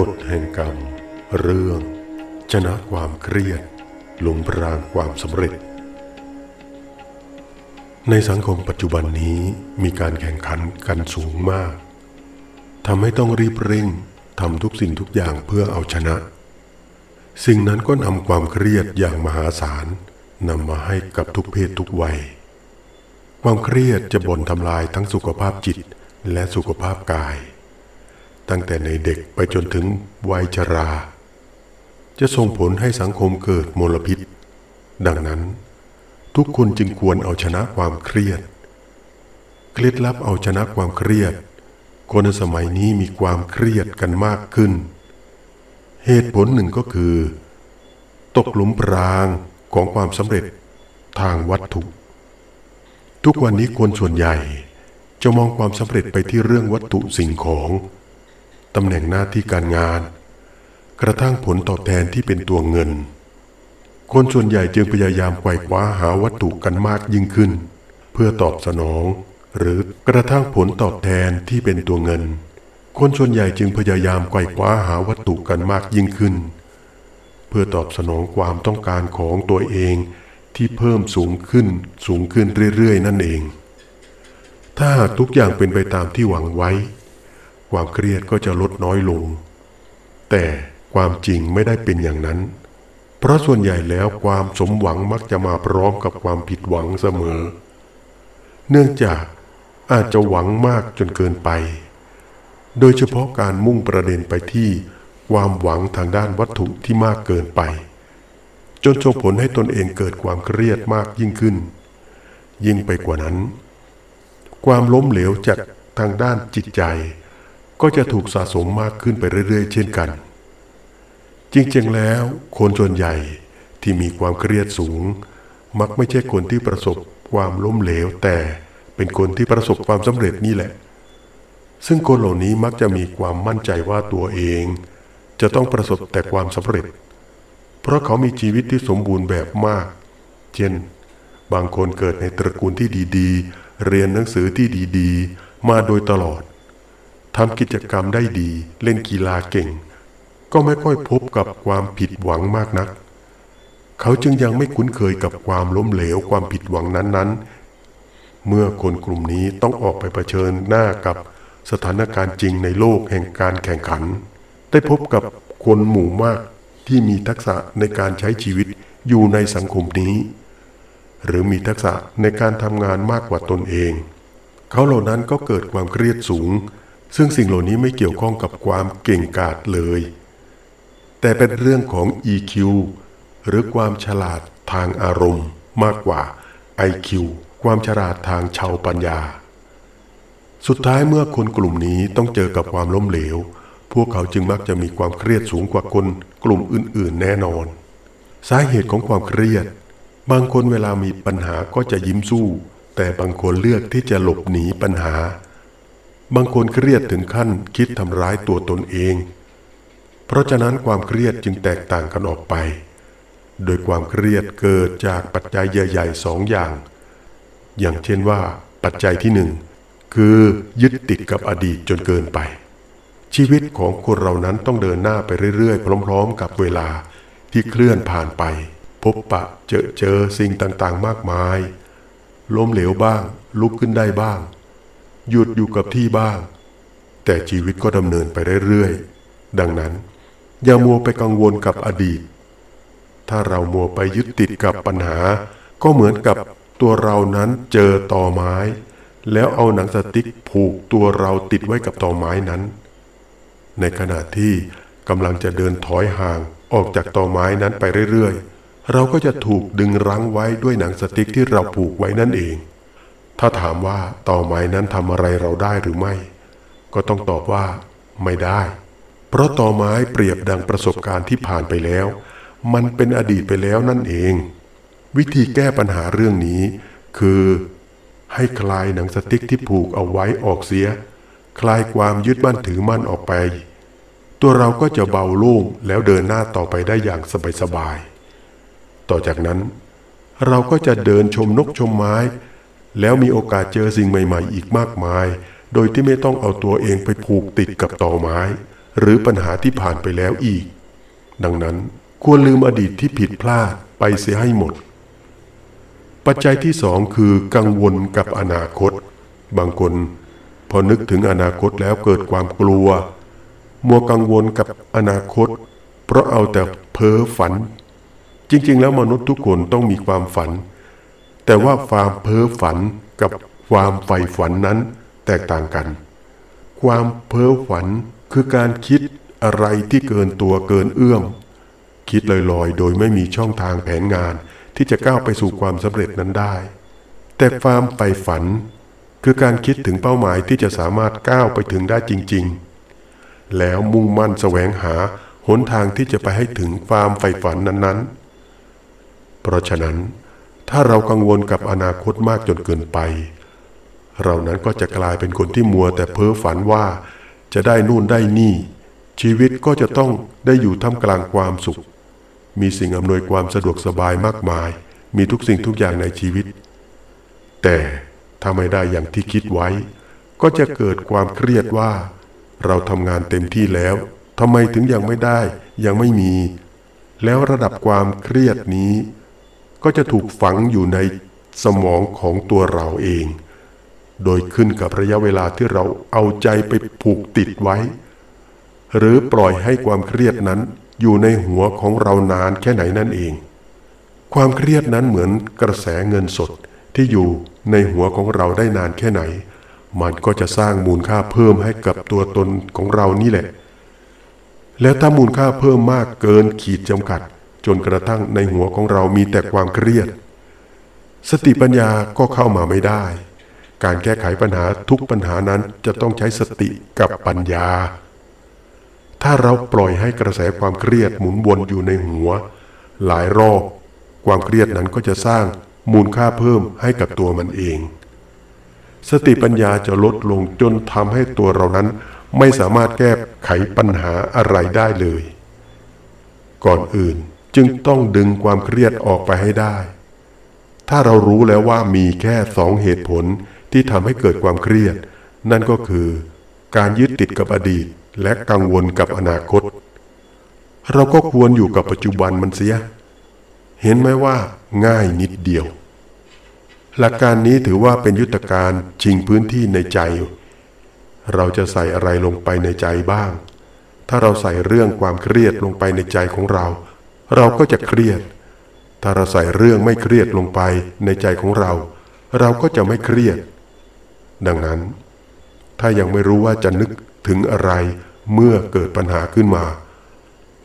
กฎแห่งกรรม เรื่อง ชนะความเครียดหลงพรางความสำเร็จ ในสังคมปัจจุบันนี้มีการแข่งขันกันสูงมากทำให้ต้องรีบเร่งทำทุกสิ่งทุกอย่างเพื่อเอาชนะ สิ่งนั้นก็นำความเครียดอย่างมหาศาลนำมาให้กับทุกเพศทุกวัย ความเครียดจะบ่นทำลายทั้งสุขภาพจิตและสุขภาพกาย ตั้งแต่ในเด็กไปจนถึงวัยชรา จะส่งผลให้สังคมเกิดมลพิษ ดังนั้น ทุกคนจึงควรเอาชนะความเครียด เคล็ดลับเอาชนะความเครียด คนสมัยนี้มีความเครียดกันมากขึ้น เหตุผลหนึ่งก็คือ ตกหลุมพรางของความสำเร็จทางวัตถุ ทุกวันนี้คนส่วนใหญ่จะมองความสำเร็จไปที่เรื่องวัตถุสิ่งของ ตำแหน่งหน้าที่การงาน กระทั่งผลตอบแทนที่เป็นตัวเงิน คนส่วนใหญ่จึงพยายามไกวคว้าหาวัตถุกันมากยิ่งขึ้น เพื่อตอบสนอง หรือกระทั่งผลตอบแทนที่เป็นตัวเงิน คนส่วนใหญ่จึงพยายามไกวคว้าหาวัตถุกันมากยิ่งขึ้น เพื่อตอบสนองความต้องการของตัวเองที่เพิ่มสูงขึ้นสูงขึ้นเรื่อยๆ นั่นเอง ถ้าหากทุกอย่างเป็นไปตามที่หวังไว้ ความเครียดก็จะลดน้อยลง แต่ความจริงไม่ได้เป็นอย่างนั้น เพราะส่วนใหญ่แล้วความสมหวังมักจะมาพร้อมกับความผิดหวังเสมอ เนื่องจากอาจจะหวังมากจนเกินไป โดยเฉพาะการมุ่งประเด็นไปที่ความหวังทางด้านวัตถุที่มากเกินไป จนส่งผลให้ตนเองเกิดความเครียดมากยิ่งขึ้น ยิ่งไปกว่านั้น ความล้มเหลวจากทางด้านจิตใจ ก็จะถูกสะสมมากขึ้นไปเรื่อย ๆ เช่นกัน จริงๆแล้ว คนส่วนใหญ่ที่มีความเครียดสูง มักไม่ใช่คนที่ประสบความล้มเหลว แต่เป็นคนที่ประสบความสำเร็จนี่แหละ ซึ่งคนเหล่านี้มักจะมีความมั่นใจว่าตัวเอง จะต้องประสบแต่ความสำเร็จ เพราะเขามีชีวิตที่สมบูรณ์แบบมาก เช่น บางคนเกิดในตระกูลที่ดีๆ เรียนหนังสือที่ดีๆ มาโดยตลอด ทำกิจกรรมได้ดีเล่นกีฬาเก่ง ก็ไม่ค่อยพบกับความผิดหวังมากนัก เขาจึงยังไม่คุ้นเคยกับความล้มเหลวความผิดหวังนั้นๆ เมื่อคนกลุ่มนี้ต้องออกไปเผชิญหน้ากับสถานการณ์จริงในโลกแห่งการแข่งขัน ได้พบกับคนหมู่มากที่มีทักษะในการใช้ชีวิตอยู่ในสังคมนี้ หรือมีทักษะในการทำงานมากกว่าตนเอง เขาเหล่านั้นก็เกิดความเครียดสูง ซึ่งสิ่งเหล่านี้ไม่เกี่ยวข้องกับความเก่งกาจเลย แต่เป็นเรื่องของ EQ หรือความฉลาดทางอารมณ์มากกว่า IQ ความฉลาดทางชาวปัญญา สุดท้ายเมื่อคนกลุ่มนี้ต้องเจอกับความล้มเหลว พวกเขาจึงมักจะมีความเครียดสูงกว่าคนกลุ่มอื่น ๆ แน่นอน สาเหตุของความเครียด บางคนเวลามีปัญหาก็จะยิ้มสู้ แต่บางคนเลือกที่จะหลบหนีปัญหา บางคนเครียดถึงขั้นคิดทำร้ายตัวตนเอง เพราะฉะนั้นความเครียดจึงแตกต่างกันออกไป โดยความเครียดเกิดจากปัจจัยใหญ่ๆสองอย่าง อย่างเช่นว่า ปัจจัยที่หนึ่งคือยึดติดกับอดีตจนเกินไป ชีวิตของคนเรานั้นต้องเดินหน้าไปเรื่อยๆ พร้อม ๆ กับเวลาที่เคลื่อนผ่านไป พบปะเจอเจอสิ่งต่างๆ มากมาย ล้มเหลวบ้าง ลุกขึ้นได้บ้าง หยุดอยู่กับที่บ้าง แต่ชีวิตก็ดำเนินไปเรื่อยๆ ดังนั้น อย่ามัวไปกังวลกับอดีต ถ้าเรามัวไปยึดติดกับปัญหา ก็เหมือนกับตัวเรานั้นเจอตอไม้ แล้วเอาหนังสติ๊กผูกตัวเราติดไว้กับตอไม้นั้น ในขณะที่กำลังจะเดินถอยห่างออกจากตอไม้นั้นไปเรื่อยๆ เราก็จะถูกดึงรั้งไว้ด้วยหนังสติ๊กที่เราผูกไว้นั่นเอง ถ้าถามว่าตอไม้นั้นทำอะไรเราได้หรือไม่ ก็ต้องตอบว่าไม่ได้ เพราะตอไม้เปรียบดังประสบการณ์ที่ผ่านไปแล้ว มันเป็นอดีตไปแล้วนั่นเอง วิธีแก้ปัญหาเรื่องนี้ คือ ให้คลายหนังสติ๊กที่ผูกเอาไว้ออกเสีย คลายความยึดมั่นถือมั่นออกไป ตัวเราก็จะเบาโล่งแล้วเดินหน้าต่อไปได้อย่างสบายๆต่อจากนั้น เราก็จะเดินชมนกชมไม้ แล้วมีโอกาสเจอสิ่งใหม่ ๆ อีกมากมาย โดยที่ไม่ต้องเอาตัวเองไปผูกติดกับตอไม้ หรือปัญหาที่ผ่านไปแล้วอีก ดังนั้นควรลืมอดีตที่ผิดพลาดไปเสียให้หมด ปัจจัยที่สองคือกังวลกับอนาคต บางคน พอนึกถึงอนาคตแล้วเกิดความกลัว มัวกังวลกับอนาคต เพราะเอาแต่เพ้อฝัน จริง ๆ แล้วมนุษย์ทุกคนต้องมีความฝัน แต่ว่าความเพ้อฝันกับความใฝ่ฝันนั้นแตกต่างกัน ความเพ้อฝันคือการคิดอะไรที่เกินตัวเกินเอื้อม คิดลอยๆ โดยไม่มีช่องทางแผนงานที่จะก้าวไปสู่ความสำเร็จนั้นได้ แต่ความใฝ่ฝัน คือการคิดถึงเป้าหมายที่จะสามารถก้าวไปถึงได้จริง ๆ แล้วมุ่งมั่นแสวงหาหนทางที่จะไปให้ถึงความใฝ่ฝันนั้นๆ เพราะฉะนั้น ถ้าเรากังวลกับอนาคตมากจนเกินไป เรานั้นก็จะกลายเป็นคนที่มัวแต่เพ้อฝันว่าจะได้นู่นได้นี่ ชีวิตก็จะต้องได้อยู่ท่ามกลางความสุข มีสิ่งอำนวยความสะดวกสบายมากมาย มีทุกสิ่งทุกอย่างในชีวิต แต่ถ้าไม่ได้อย่างที่คิดไว้ ก็จะเกิดความเครียดว่า เราทำงานเต็มที่แล้วทำไมถึงยังไม่ได้ยังไม่มี แล้วระดับความเครียดนี้ ก็จะถูกฝังอยู่ในสมองของตัวเราเอง โดยขึ้นกับระยะเวลาที่เราเอาใจไปผูกติดไว้ หรือปล่อยให้ความเครียดนั้นอยู่ในหัวของเรานานแค่ไหนนั่นเอง ความเครียดนั้นเหมือนกระแสเงินสดที่อยู่ในหัวของเราได้นานแค่ไหน มันก็จะสร้างมูลค่าเพิ่มให้กับตัวตนของเรานี่แหละ แล้วถ้ามูลค่าเพิ่มมากเกินขีดจำกัด จนกระทั่งในหัวของเรามีแต่ความเครียด สติปัญญาก็เข้ามาไม่ได้ การแก้ไขปัญหาทุกปัญหานั้นจะต้องใช้สติกับปัญญา ถ้าเราปล่อยให้กระแสความเครียดหมุนวนอยู่ในหัว หลายรอบความเครียดนั้นก็จะสร้างมูลค่าเพิ่มให้กับตัวมันเอง สติปัญญาจะลดลงจนทำให้ตัวเรานั้นไม่สามารถแก้ไขปัญหาอะไรได้เลย ก่อนอื่น จึงต้องดึงความเครียดออกไปให้ได้ ถ้าเรารู้แล้วว่ามีแค่สองเหตุผลที่ทำให้เกิดความเครียด นั่นก็คือ การยึดติดกับอดีตและกังวลกับอนาคต เราก็ควรอยู่กับปัจจุบันมันเสีย เห็นไหมว่าง่ายนิดเดียว หลักการนี้ถือว่าเป็นยุทธการชิงพื้นที่ในใจ เราจะใส่อะไรลงไปในใจบ้าง ถ้าเราใส่เรื่องความเครียดลงไปในใจของเรา เราก็จะเครียด ถ้าเราใส่เรื่องไม่เครียดลงไปในใจของเรา เราก็จะไม่เครียด ดังนั้น ถ้ายังไม่รู้ว่าจะนึกถึงอะไรเมื่อเกิดปัญหาขึ้นมา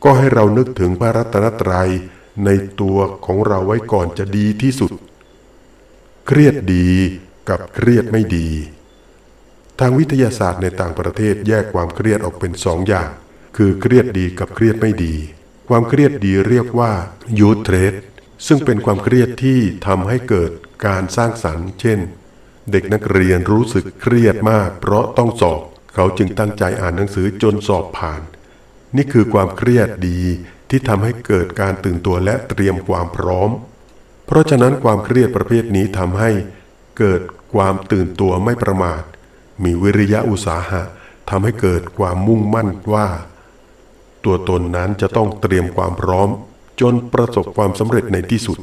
ก็ให้เรานึกถึงพระรัตนตรัยในตัวของเราไว้ก่อนจะดีที่สุด เครียดดีกับเครียดไม่ดี ทางวิทยาศาสตร์ในต่างประเทศแยกความเครียดออกเป็นสองอย่าง คือเครียดดีกับเครียดไม่ดี ความเครียดดีเรียกว่ายูเทรสซึ่งเป็นความเครียดที่ทำให้เกิดการสร้างสรรค์ เช่น เด็กนักเรียนรู้สึกเครียดมาก เพราะต้องสอบ เขาจึงตั้งใจอ่านหนังสือจนสอบผ่าน นี่คือความเครียดดีที่ทำให้เกิดการตื่นตัวและเตรียมความพร้อม เพราะฉะนั้นความเครียดประเภทนี้ทำให้เกิดความตื่นตัวไม่ประมาท มีวิริยะอุตสาหะทำให้เกิดความมุ่งมั่นว่า ตัวตนนั้นจะต้องเตรียมความพร้อม จนประสบความสำเร็จในที่สุด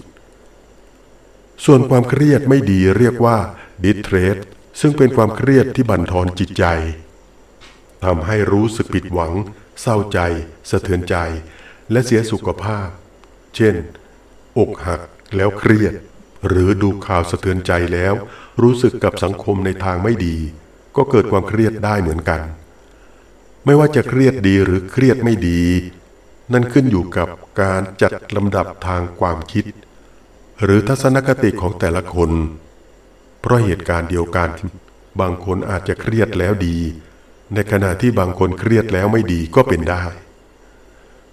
ส่วนความเครียดไม่ดีเรียกว่าดิสเทรสซึ่งเป็นความเครียดที่บั่นทอนจิตใจทำให้รู้สึกผิดหวัง เศร้าใจ สะเทือนใจ และเสียสุขภาพ เช่น อกหักแล้วเครียด หรือดูข่าวสะเทือนใจแล้ว รู้สึกกับสังคมในทางไม่ดี ก็เกิดความเครียดได้เหมือนกัน ไม่ว่าจะเครียดดีหรือเครียดไม่ดี นั่นขึ้นอยู่กับการจัดลำดับทางความคิด หรือทัศนคติของแต่ละคน เพราะเหตุการณ์เดียวกัน บางคนอาจจะเครียดแล้วดี ในขณะที่บางคนเครียดแล้วไม่ดีก็เป็นได้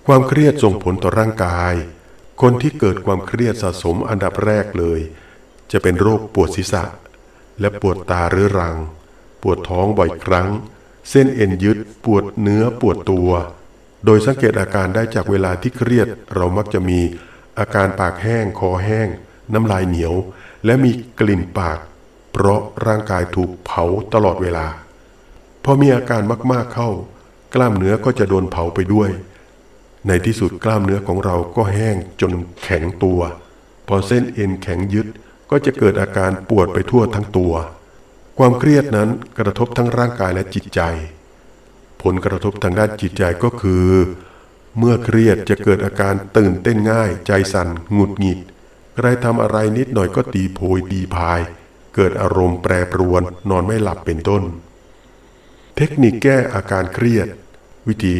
ความเครียดส่งผลต่อร่างกาย คนที่เกิดความเครียดสะสมอันดับแรกเลย จะเป็นโรคปวดศีรษะ และปวดตาเรื้อรัง ปวดท้องบ่อยครั้ง เส้นเอ็นยึดปวดเนื้อปวดตัว โดยสังเกตอาการได้จากเวลาที่เครียด เรามักจะมีอาการปากแห้ง คอแห้ง น้ำลายเหนียว และมีกลิ่นปาก เพราะร่างกายถูกเผาตลอดเวลา พอมีอาการมากๆเข้า กล้ามเนื้อก็จะโดนเผาไปด้วย ในที่สุดกล้ามเนื้อของเราก็แห้งจนแข็งตัว พอเส้นเอ็นแข็งยึดก็จะเกิดอาการปวดไปทั่วทั้งตัว ความเครียดนั้นกระทบทั้งร่างกายและจิตใจ ผลกระทบทางด้านจิตใจก็คือ เมื่อเครียดจะเกิดอาการตื่นเต้นง่าย ใจสั่นหงุดหงิดใครทำอะไรนิดหน่อยก็ตีโพยตีพาย เกิดอารมณ์แปรปรวนนอนไม่หลับเป็นต้น เทคนิคแก้อาการเครียด วิธี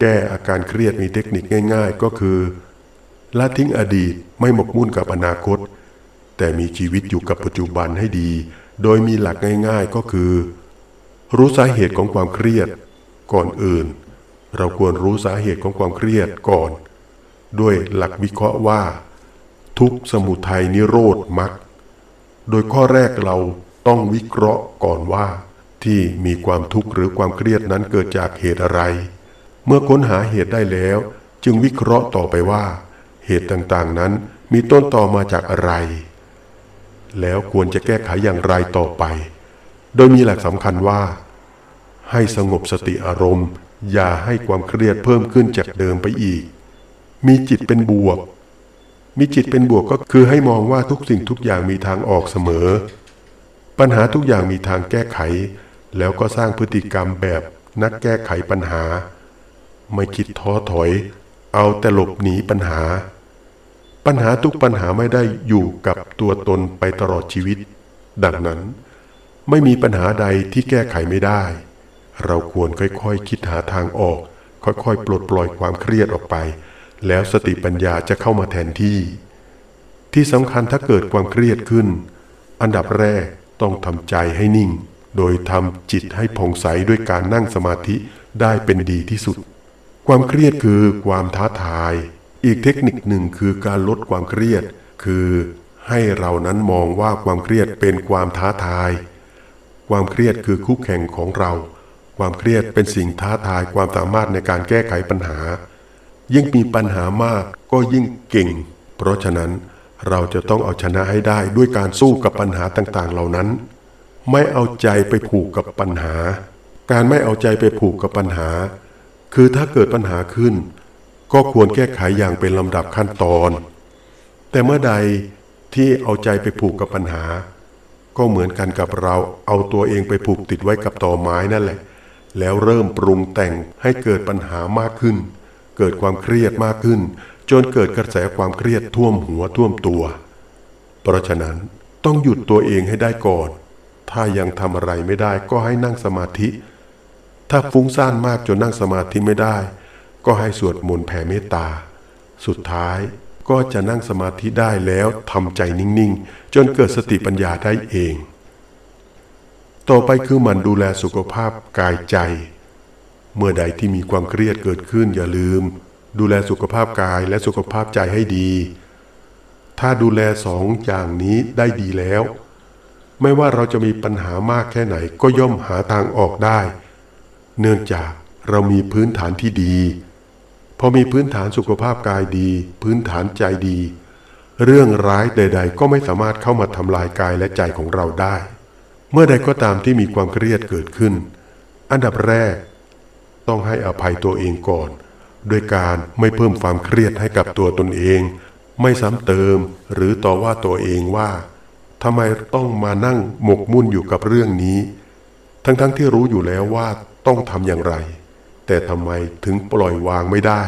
แก้อาการเครียดมีเทคนิคง่าย ๆ ก็คือละทิ้งอดีตไม่หมกมุ่นกับอนาคต แต่มีชีวิตอยู่กับปัจจุบันให้ดี โดยมีหลักง่ายๆก็คือ รู้สาเหตุของความเครียด ก่อนอื่น เราควรรู้สาเหตุของความเครียดก่อน ด้วยหลักวิเคราะห์ว่า ทุกสมุทัยนิโรธมรรคโดยข้อแรกเราต้องวิเคราะห์ก่อนว่า ที่มีความทุกข์หรือความเครียดนั้นเกิดจากเหตุอะไร เมื่อค้นหาเหตุได้แล้ว จึงวิเคราะห์ต่อไปว่า เหตุต่างๆนั้นมีต้นต่อมาจากอะไร แล้วควรจะแก้ไขอย่างไรต่อไป โดยมีหลักสำคัญว่า ให้สงบสติอารมณ์ อย่าให้ความเครียดเพิ่มขึ้นจากเดิมไปอีก มีจิตเป็นบวก มีจิตเป็นบวกก็คือให้มองว่าทุกสิ่งทุกอย่างมีทางออกเสมอ ปัญหาทุกอย่างมีทางแก้ไข แล้วก็สร้างพฤติกรรมแบบนักแก้ไขปัญหา ไม่คิดท้อถอย เอาแต่หลบหนีปัญหา ปัญหาทุกปัญหาไม่ได้อยู่กับตัวตนไปตลอดชีวิต ดังนั้น ไม่มีปัญหาใดที่แก้ไขไม่ได้ เราควรค่อยๆคคิดหาทางออก ค่อยๆ ปลดปล่อยความเครียดออกไป แล้วสติปัญญาจะเข้ามาแทนที่ ที่สำคัญถ้าเกิดความเครียดขึ้น อันดับแรกต้องทำใจให้นิ่ง โดยทำจิตให้ผ่องใสด้วยการนั่งสมาธิได้เป็นดีที่สุด ความเครียดคือความท้าทาย อีกเทคนิคหนึ่งคือการลดความเครียด คือให้เรานั้นมองว่าความเครียดเป็นความท้าทาย ความเครียดคือคู่แข่งของเรา ความเครียดเป็นสิ่งท้าทายความสามารถในการแก้ไขปัญหา ยิ่งมีปัญหามากก็ยิ่งเก่ง เพราะฉะนั้นเราจะต้องเอาชนะให้ได้ด้วยการสู้กับปัญหาต่างๆ เหล่านั้น ไม่เอาใจไปผูกกับปัญหา การไม่เอาใจไปผูกกับปัญหา คือถ้าเกิดปัญหาขึ้น ก็ควรแก้ไขอย่างเป็นลำดับขั้นตอน แต่เมื่อใดที่เอาใจไปผูกกับปัญหา ก็เหมือนกันกับเราเอาตัวเองไปผูกติดไว้กับตอไม้นั่นแหละ แล้วเริ่มปรุงแต่งให้เกิดปัญหามากขึ้น เกิดความเครียดมากขึ้น จนเกิดกระแสความเครียดท่วมหัวท่วมตัว เพราะฉะนั้นต้องหยุดตัวเองให้ได้ก่อน ถ้ายังทำอะไรไม่ได้ก็ให้นั่งสมาธิ ถ้าฟุ้งซ่านมากจนนั่งสมาธิไม่ได้ ก็ให้สวดมนต์แผ่เมตตา สุดท้ายก็จะนั่งสมาธิได้แล้วทำใจนิ่งๆ จนเกิดสติปัญญาได้เอง ต่อไปคือหมันดูแลสุขภาพกายใจ เมื่อใดที่มีความเครียดเกิดขึ้นอย่าลืม ดูแลสุขภาพกายและสุขภาพใจให้ดี ถ้าดูแลสองอย่างนี้ได้ดีแล้ว ไม่ว่าเราจะมีปัญหามากแค่ไหนก็ย่อมหาทางออกได้ เนื่องจากเรามีพื้นฐานที่ดี พอมีพื้นฐานสุขภาพกายดี พื้นฐานใจดี เรื่องร้ายใด ๆ ก็ไม่สามารถเข้ามาทำลายกายและใจของเราได้ เมื่อใดก็ตามที่มีความเครียดเกิดขึ้น อันดับแรก ต้องให้อภัยตัวเองก่อนด้วยการไม่เพิ่มความเครียดให้กับตัวตนเอง ไม่ซ้ำเติมหรือต่อว่าตัวเองว่าทำไมต้องมานั่งหมกมุ่นอยู่กับเรื่องนี้ ทั้งๆทที่รู้อยู่แล้วว่าต้องทำอย่างไร แต่ทำไมถึงปล่อยวางไม่ได้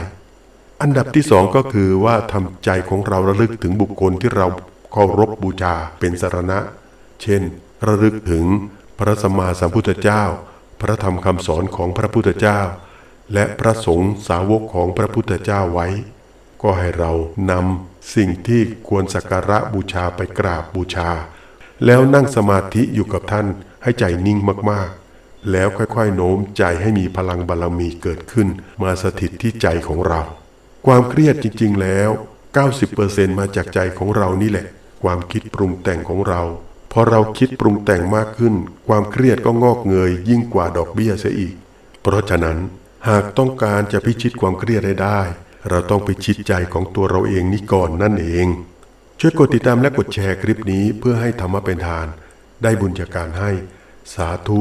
อันดับที่สองก็คือว่าทำใจของเราระลึกถึงบุคคลที่เราเคารพบูชาเป็นสารณะ เช่น ระลึกถึงพระสัมมาสัมพุทธเจ้า พระธรรมคำสอนของพระพุทธเจ้า และพระสงฆ์สาวกของพระพุทธเจ้าไว้ ก็ให้เรานำสิ่งที่ควรสักการะบูชาไปกราบบูชา แล้วนั่งสมาธิอยู่กับท่านให้ใจนิ่งมากๆ แล้วค่อยๆ โน้มใจให้มีพลังบารมีเกิดขึ้น มาสถิตที่ใจของเรา ความเครียดจริง ๆ แล้ว 90%มาจากใจของเรานี่แหละ ความคิดปรุงแต่งของเราพอเราคิดปรุงแต่งมากขึ้น ความเครียดก็งอกเงย ยิ่งกว่าดอกเบี้ยเสียอีก เพราะฉะนั้นหากต้องการจะพิชิตความเครียดให้ได้ เราต้องไปชิดใจของตัวเราเองนี่ก่อนนั่นเอง ช่วยกดติดตามและกดแชร์คลิปนี้เพื่อให้ธรรมะเป็นทาน ได้บุญจากการให้สาธุ